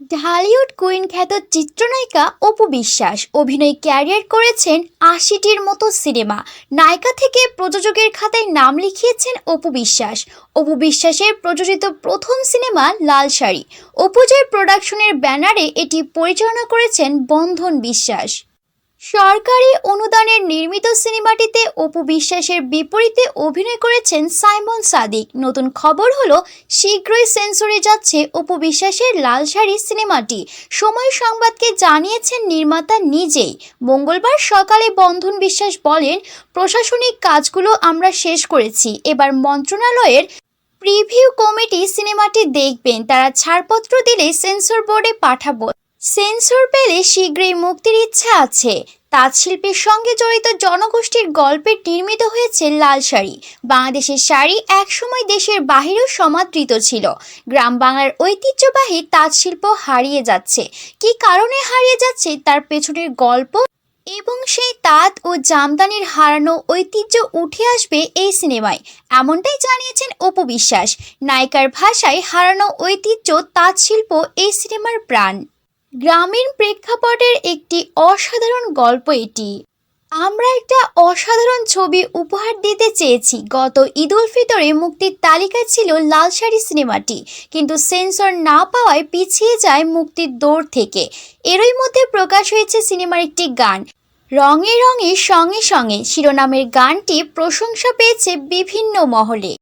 Dhallywood queen খ্যাত চিত্রনায়িকা অপু বিশ্বাস অভিনয় ক্যারিয়ার করেছেন আশিটির মতো সিনেমা। নায়িকা থেকে প্রযোজকের খাতায় নাম লিখিয়েছেন অপু বিশ্বাস। অপু বিশ্বাসের প্রযোজিত প্রথম সিনেমা লাল শাড়ি। অপুজয় প্রোডাকশনের ব্যানারে এটি পরিচালনা করেছেন বন্ধন বিশ্বাস। সরকারি অনুদানের নির্মিত সিনেমাটিতে অপু বিশ্বাসের বিপরীতে অভিনয় করেছেন সাইমন সাদিক। নতুন খবর হলো, শীঘ্রই সেন্সরে যাচ্ছে অপু বিশ্বাসের লাল শাড়ি সিনেমাটি। সময় সংবাদকে জানিয়েছেন নির্মাতা নিজেই। মঙ্গলবার সকালে বন্ধন বিশ্বাস বলেন, প্রশাসনিক কাজগুলো আমরা শেষ করেছি। এবার মন্ত্রণালয়ের প্রিভিউ কমিটি সিনেমাটি দেখবেন। তারা ছাড়পত্র দিলে সেন্সর বোর্ডে পাঠাবো। সেন্সর পেলে শীঘ্রই মুক্তির ইচ্ছা আছে। তাঁত তাঁতশিল্পের সঙ্গে জড়িত জনগোষ্ঠীর গল্পে নির্মিত হয়েছে লাল শাড়ি। বাংলাদেশের শাড়ি একসময় দেশের বাহিরেও সমাদৃত ছিল। গ্রাম বাংলার ঐতিহ্যবাহী তাঁতশিল্প হারিয়ে যাচ্ছে। কী কারণে হারিয়ে যাচ্ছে তার পেছনের গল্প? এবং সেই তাঁত ও জামদানির হারানো ঐতিহ্য উঠে আসবে এই সিনেমায়। এমনটাই জানিয়েছেন অপু বিশ্বাস। নায়িকার ভাষায় হারানো ঐতিহ্য তাঁত শিল্প এই সিনেমার প্রাণ। গ্রামীণ প্রেক্ষাপটের একটি অসাধারণ গল্প এটি। আমরা একটা অসাধারণ ছবি উপহার দিতে চেয়েছি। গত ঈদ উল ফিতরে মুক্তির তালিকা ছিল লাল শাড়ি সিনেমাটি, কিন্তু সেন্সর না পাওয়ায় পিছিয়ে যায় মুক্তির দৌড় থেকে। এরই মধ্যে প্রকাশ হয়েছে সিনেমার একটি গান। রঙে রঙে, সঙ্গে সঙ্গে শিরোনামের গানটি প্রশংসা পেয়েছে বিভিন্ন মহলে।